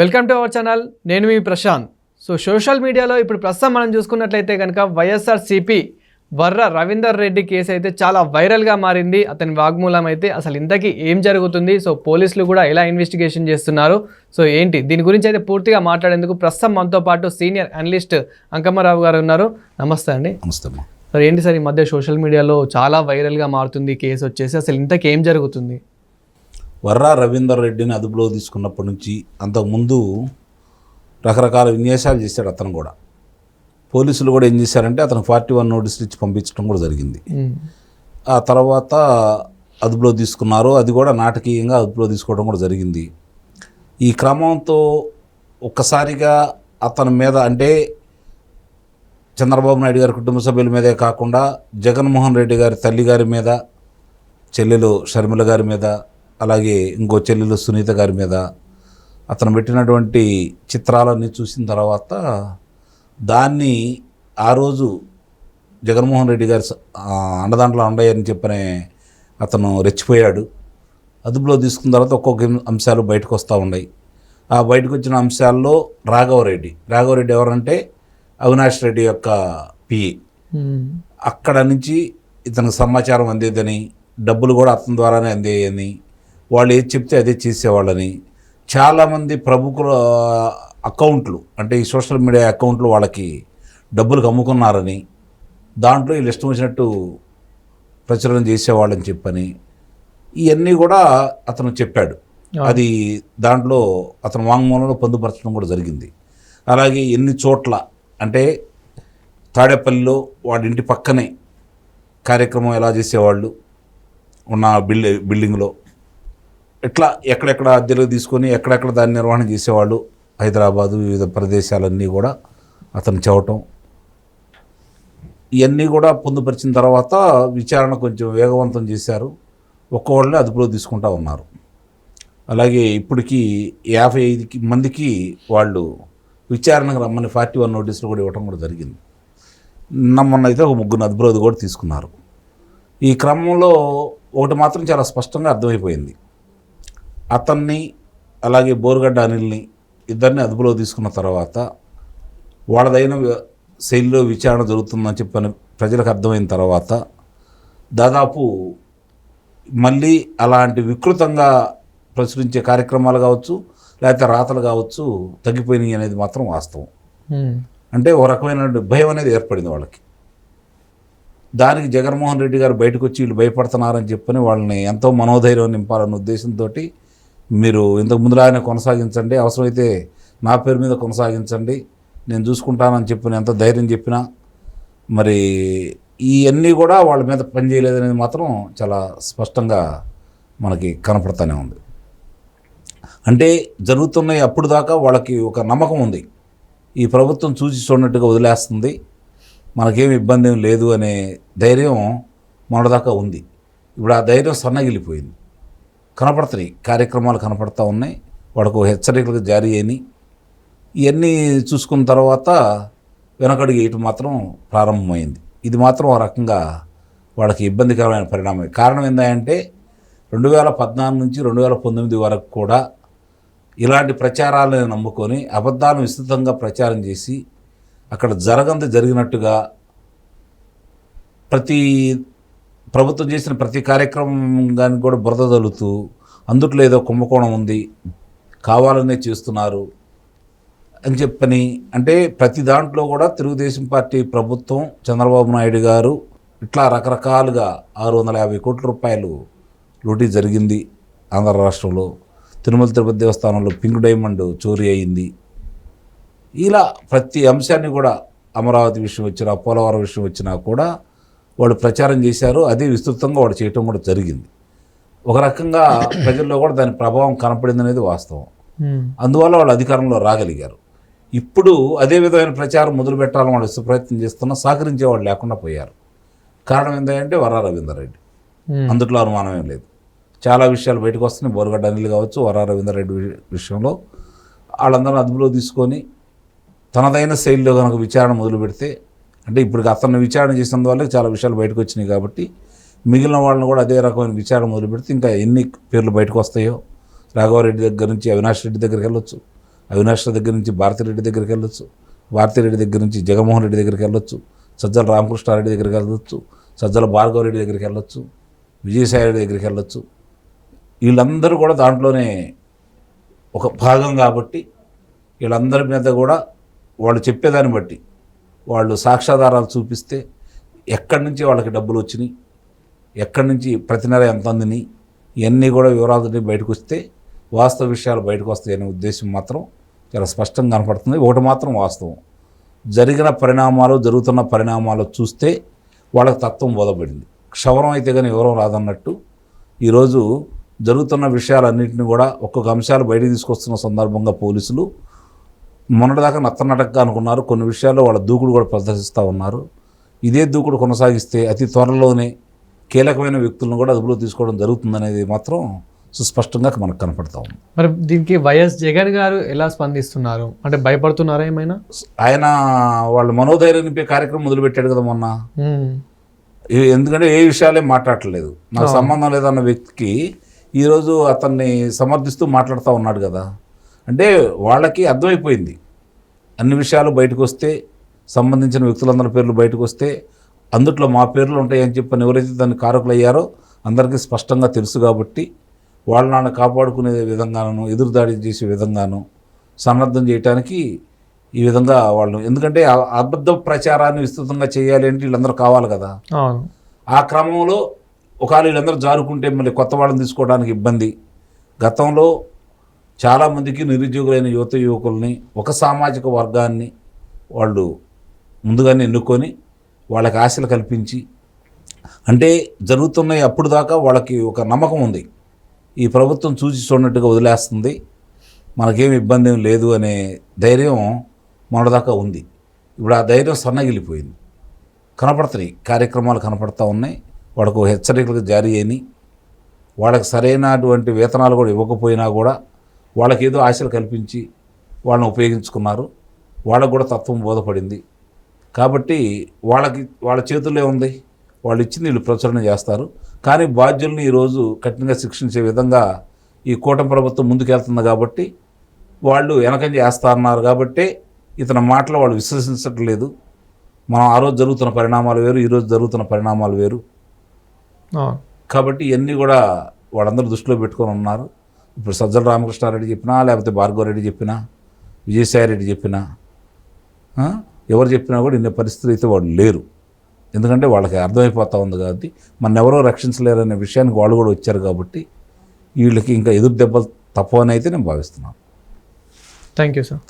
Welcome to our channel. నేను మీ Prashanth. So social మీడియాలో ఇప్పుడు ప్రస్తుతం మనం చూసుకున్నట్లయితే కనుక YSR CP Varra Ravinder Reddy case అయితే చాలా వైరల్గా మారింది. అతని వాగ్మూలం అయితే అసలు ఇంతకీ ఏం జరుగుతుంది? సో పోలీసులు కూడా ఎలా ఇన్వెస్టిగేషన్ చేస్తున్నారు? సో ఏంటి? దీని గురించి అయితే పూర్తిగా మాట్లాడేందుకు ప్రస్తుతం మనతో పాటు సీనియర్ అనలిస్ట్ అంకమ్మరావు గారు ఉన్నారు. నమస్తే అండి. నమస్తే సార్ ఏంటి సార్ ఈ మధ్య సోషల్ మీడియాలో చాలా వైరల్గా మారుతుంది కేసు వచ్చేసి. అసలు ఇంతకీ ఏం జరుగుతుంది? వర్రా రవీందర్ రెడ్డిని అదుపులో తీసుకున్నప్పటి నుంచి అంతకుముందు రకరకాల విన్యాసాలు చేశాడు అతను కూడా. పోలీసులు కూడా ఏం చేశారంటే అతను ఫార్టీ వన్ నోటీసులు ఇచ్చి పంపించడం కూడా జరిగింది. ఆ తర్వాత అదుపులో తీసుకున్నారు. అది కూడా నాటకీయంగా అదుపులో తీసుకోవడం కూడా జరిగింది. ఈ క్రమంతో ఒక్కసారిగా అతని మీద అంటే చంద్రబాబు నాయుడు గారి కుటుంబ సభ్యుల మీదే కాకుండా జగన్మోహన్ రెడ్డి గారి తల్లి గారి మీద చెల్లెలు షర్మిల గారి మీద అలాగే ఇంకో చెల్లెలు సునీత గారి మీద అతను పెట్టినటువంటి చిత్రాలన్నీ చూసిన తర్వాత దాన్ని ఆ రోజు జగన్మోహన్ రెడ్డి గారి అండదాంట్లో అండయ్యని చెప్పనే అతను రెచ్చిపోయాడు. అదుపులో తీసుకున్న తర్వాత ఒక్కొక్క అంశాలు బయటకు వస్తూ ఉన్నాయి. ఆ బయటకు వచ్చిన అంశాల్లో రాఘవరెడ్డి రాఘవరెడ్డి ఎవరంటే అవినాష్ రెడ్డి యొక్క పిఏ. అక్కడ నుంచి ఇతనికి సమాచారం అందేదని డబ్బులు కూడా అతని ద్వారానే అందేయని వాళ్ళు ఏది చెప్తే అదే చేసేవాళ్ళని. చాలామంది ప్రముఖుల అకౌంట్లు అంటే ఈ సోషల్ మీడియా అకౌంట్లు వాళ్ళకి డబ్బులకు అమ్ముకున్నారని దాంట్లో వీళ్ళు ఇష్టం వచ్చినట్టు ప్రచురణ చేసేవాళ్ళని చెప్పని ఇవన్నీ కూడా అతను చెప్పాడు. అది దాంట్లో అతను వాంగ్మూలంలో పొందుపరచడం కూడా జరిగింది. అలాగే ఎన్ని చోట్ల అంటే తాడేపల్లిలో వాడి ఇంటి పక్కనే కార్యక్రమం ఎలా చేసేవాళ్ళు ఉన్న బిల్డి బిల్డింగ్లో ఇట్లా ఎక్కడెక్కడ అద్దెలు తీసుకొని ఎక్కడెక్కడ దాన్ని నిర్వహణ చేసేవాళ్ళు? హైదరాబాదు వివిధ ప్రదేశాలన్నీ కూడా అతను చెవటం ఇవన్నీ కూడా పొందుపరిచిన తర్వాత విచారణ కొంచెం వేగవంతం చేశారు. ఒక్కోళ్ళని అదుపులో తీసుకుంటా ఉన్నారు. అలాగే ఇప్పటికీ యాభై ఐదుకి మందికి వాళ్ళు విచారణకు రమ్మని ఫార్టీ వన్ నోటీసులు కూడా ఇవ్వటం కూడా జరిగింది. నిన్న మొన్న అయితే ఒక ముగ్గురు అదుపులోది కూడా తీసుకున్నారు. ఈ క్రమంలో ఒకటి మాత్రం చాలా స్పష్టంగా అర్థమైపోయింది. అతన్ని అలాగే బోరుగడ్డ అనిల్ని ఇద్దరిని అదుపులో తీసుకున్న తర్వాత వాళ్ళదైన శైలిలో విచారణ జరుగుతుందని చెప్పని ప్రజలకు అర్థమైన తర్వాత దాదాపు మళ్ళీ అలాంటి వికృతంగా ప్రచురించే కార్యక్రమాలు కావచ్చు లేకపోతే రాతలు కావచ్చు తగ్గిపోయినాయి అనేది మాత్రం వాస్తవం. అంటే ఒక రకమైన భయం అనేది ఏర్పడింది వాళ్ళకి దానికి జగన్మోహన్ రెడ్డి గారు బయటకు వచ్చి వీళ్ళు భయపడుతున్నారని చెప్పని వాళ్ళని ఎంతో మనోధైర్యం నింపాలన్న ఉద్దేశంతో మీరు ఇంతకు ముందులాగానే కొనసాగించండి. అవసరమైతే నా పేరు మీద కొనసాగించండి. నేను చూసుకుంటానని చెప్పిన ఎంత ధైర్యం చెప్పినా మరి ఇవన్నీ కూడా వాళ్ళ మీద పనిచేయలేదనేది మాత్రం చాలా స్పష్టంగా మనకి కనపడతానే ఉంది. అంటే జరుగుతున్నాయి అప్పుడు దాకా వాళ్ళకి ఒక నమ్మకం ఉంది. ఈ ప్రభుత్వం చూసి చూడనట్టుగా వదిలేస్తుంది. మనకేం ఇబ్బంది ఏం లేదు అనే ధైర్యం మొన్నదాకా ఉంది. ఇప్పుడు ఆ ధైర్యం సన్నగిలిపోయింది. కనపడుతున్నాయి కార్యక్రమాలు కనపడుతూ ఉన్నాయి. వాడికి హెచ్చరికలు జారీ అయినాయి. ఇవన్నీ చూసుకున్న తర్వాత వెనకడుగు వేయటం మాత్రం ప్రారంభమైంది. ఇది మాత్రం ఒక రకంగా వాళ్ళకి ఇబ్బందికరమైన పరిణామం కారణం ఏంటంటే రెండు వేల పద్నాలుగు నుంచి రెండు వేల పంతొమ్మిది వరకు కూడా ఇలాంటి ప్రచారాలను నమ్ముకొని అబద్ధాలను విస్తృతంగా ప్రచారం చేసి అక్కడ జరగంది జరిగినట్టుగా ప్రతి ప్రభుత్వం చేసిన ప్రతి కార్యక్రమం కానీ కూడా బురద తలుతూ అందుట్లో ఏదో కుంభకోణం ఉంది కావాలనే చేస్తున్నారు అని చెప్పని అంటే ప్రతి దాంట్లో కూడా తెలుగుదేశం పార్టీ ప్రభుత్వం చంద్రబాబు నాయుడు గారు ఇట్లా రకరకాలుగా ఆరు వందల యాభై కోట్ల రూపాయలు లూటీ జరిగింది ఆంధ్ర రాష్ట్రంలో. తిరుమల తిరుపతి దేవస్థానంలో పింక్ డైమండ్ చోరీ అయింది. ఇలా ప్రతి అంశాన్ని కూడా అమరావతి విషయం వచ్చినా పోలవరం విషయం వచ్చినా కూడా వాళ్ళు ప్రచారం చేశారు అదే విస్తృతంగా వాడు చేయటం కూడా జరిగింది. ఒక రకంగా ప్రజల్లో కూడా దాని ప్రభావం కనపడింది అనేది వాస్తవం. అందువల్ల వాళ్ళు అధికారంలో రాగలిగారు. ఇప్పుడు అదే విధమైన ప్రచారం మొదలు పెట్టాలని వాళ్ళు ప్రయత్నం చేస్తున్నా సహకరించే వాళ్ళు లేకుండా పోయారు. కారణం ఏంటంటే వరా రవీందర్ రెడ్డి. అందుట్లో అనుమానం ఏం లేదు. చాలా విషయాలు బయటకు వస్తున్నాయి. బోరగడ్డ అనిల్ కావచ్చు వరా రవీందర్ రెడ్డి విషయంలో వాళ్ళందరూ అదుపులో తీసుకొని తనదైన శైలిలో కనుక విచారణ మొదలు పెడితే అంటే ఇప్పుడు అతన్ని విచారణ చేసినందువల్ల చాలా విషయాలు బయటకు వచ్చినాయి కాబట్టి మిగిలిన వాళ్ళని కూడా అదే రకమైన విచారణ మొదలు పెడితే ఇంకా ఎన్ని పేర్లు బయటకు వస్తాయో రాఘవారెడ్డి దగ్గర నుంచి అవినాష్ రెడ్డి దగ్గరికి వెళ్ళొచ్చు. అవినాష్ దగ్గర నుంచి భారతిరెడ్డి దగ్గరికి వెళ్ళొచ్చు. భారతిరెడ్డి దగ్గర నుంచి జగన్మోహన్ రెడ్డి దగ్గరికి వెళ్ళొచ్చు. సజ్జల రామకృష్ణారెడ్డి దగ్గరికి వెళ్ళొచ్చు. సజ్జల భార్గవరెడ్డి దగ్గరికి వెళ్ళొచ్చు. విజయసాయిరెడ్డి దగ్గరికి వెళ్ళొచ్చు. వీళ్ళందరూ కూడా దాంట్లోనే ఒక భాగం కాబట్టి వీళ్ళందరి మీద కూడా వాళ్ళు చెప్పేదాన్ని బట్టి వాళ్ళు సాక్ష్యాధారాలు చూపిస్తే ఎక్కడి నుంచి వాళ్ళకి డబ్బులు వచ్చినాయి ఎక్కడి నుంచి ప్రతి నెల ఎంత అందినాయి ఇవన్నీ కూడా వివరాలు బయటకు వస్తే వాస్తవ విషయాలు బయటకు వస్తాయనే ఉద్దేశం మాత్రం చాలా స్పష్టంగా కనపడుతుంది. ఒకటి మాత్రం వాస్తవం. జరిగిన పరిణామాలు జరుగుతున్న పరిణామాలు చూస్తే వాళ్ళకి తత్వం బోధపడింది. క్షవరం అయితే కానీ వివరం రాదన్నట్టు ఈరోజు జరుగుతున్న విషయాలన్నింటినీ కూడా ఒక్కొక్క అంశాలు బయటకు తీసుకొస్తున్న సందర్భంగా పోలీసులు మొన్నటిదాకా నత్తనటకగా అనుకున్నారు. కొన్ని విషయాల్లో వాళ్ళ దూకుడు కూడా ప్రదర్శిస్తూ ఉన్నారు. ఇదే దూకుడు కొనసాగిస్తే అతి త్వరలోనే కీలకమైన వ్యక్తులను కూడా అదుపులో తీసుకోవడం జరుగుతుందనేది మాత్రం సుస్పష్టంగా మనకు కనపడతా ఉంది. మరి దీనికి వైఎస్ జగన్ గారు ఎలా స్పందిస్తున్నారు? అంటే భయపడుతున్నారా ఏమైనా? ఆయన వాళ్ళ మనోధైర్యం నింపే కార్యక్రమం మొదలుపెట్టాడు కదా మొన్న. ఎందుకంటే ఏ విషయాలే మాట్లాడట్లేదు నాకు సంబంధం లేదన్న వ్యక్తికి ఈరోజు అతన్ని సమర్థిస్తూ మాట్లాడుతూ ఉన్నాడు కదా. అంటే వాళ్ళకి అర్థమైపోయింది. అన్ని విషయాలు బయటకు వస్తే సంబంధించిన వ్యక్తులందరి పేర్లు బయటకు వస్తే అందుట్లో మా పేర్లు ఉంటాయని చెప్పని ఎవరైతే దాన్ని కారకులు అయ్యారో అందరికీ స్పష్టంగా తెలుసు కాబట్టి వాళ్ళ నాన్న కాపాడుకునే విధంగాను ఎదురుదాడి చేసే విధంగాను సన్నద్ధం చేయడానికి ఈ విధంగా వాళ్ళు. ఎందుకంటే అబద్ధ ప్రచారాన్ని విస్తృతంగా చేయాలి అంటే వీళ్ళందరూ కావాలి కదా. ఆ క్రమంలో ఒకవేళ వీళ్ళందరూ జారుకుంటే మళ్ళీ కొత్త వాళ్ళని తీసుకోవడానికి ఇబ్బంది. గతంలో చాలామందికి నిరుద్యోగులైన యువత యువకుల్ని ఒక సామాజిక వర్గాన్ని వాళ్ళు ముందుగానే ఎన్నుకొని వాళ్ళకి ఆశలు కల్పించి అంటే జరుగుతున్నాయి అప్పుడు దాకా వాళ్ళకి ఒక నమ్మకం ఉంది. ఈ ప్రభుత్వం చూసి చూడనట్టుగా వదిలేస్తుంది. మనకేం ఇబ్బంది ఏం లేదు అనే ధైర్యం మనదాకా ఉంది. ఇప్పుడు ఆ ధైర్యం సన్నగిలిపోయింది. కనపడుతున్నాయి. కార్యక్రమాలు కనపడతా ఉన్నాయి. వాళ్ళకు హెచ్చరికలు జారీ అయినాయి. వాళ్ళకి సరైనటువంటి వేతనాలు కూడా ఇవ్వకపోయినా కూడా వాళ్ళకి ఏదో ఆశలు కల్పించి వాళ్ళని ఉపయోగించుకున్నారు. వాళ్ళకు కూడా తత్వం బోధపడింది. కాబట్టి వాళ్ళకి వాళ్ళ చేతుల్లో ఉంది. వాళ్ళు ఇచ్చింది వీళ్ళు ప్రచురణ చేస్తారు. కానీ బాధ్యుల్ని ఈరోజు కఠినంగా శిక్షించే విధంగా ఈ కూటమి ప్రభుత్వం ముందుకెళ్తుంది కాబట్టి వాళ్ళు వెనకంజ చేస్తా అన్నారు కాబట్టి ఇతని మాటలు వాళ్ళు విశ్వసించట్లేదు మనం ఆ రోజు జరుగుతున్న పరిణామాలు వేరు ఈరోజు జరుగుతున్న పరిణామాలు వేరు. కాబట్టి ఇవన్నీ కూడా వాళ్ళందరూ దృష్టిలో పెట్టుకొని ఉన్నారు. ఇప్పుడు సజ్జల రామకృష్ణారెడ్డి చెప్పినా లేకపోతే భార్గవరెడ్డి చెప్పినా విజయసాయిరెడ్డి చెప్పినా ఎవరు చెప్పినా కూడా ఇన్ని పరిస్థితులు అయితే వాళ్ళు లేరు. ఎందుకంటే వాళ్ళకి అర్థమైపోతూ ఉంది కాబట్టి మన ఎవరో రక్షించలేరు అనే విషయానికి వాళ్ళు కూడా వచ్చారు కాబట్టి వీళ్ళకి ఇంకా ఎదురు దెబ్బలు తప్పవని అయితే నేను భావిస్తున్నాను. Thank you sir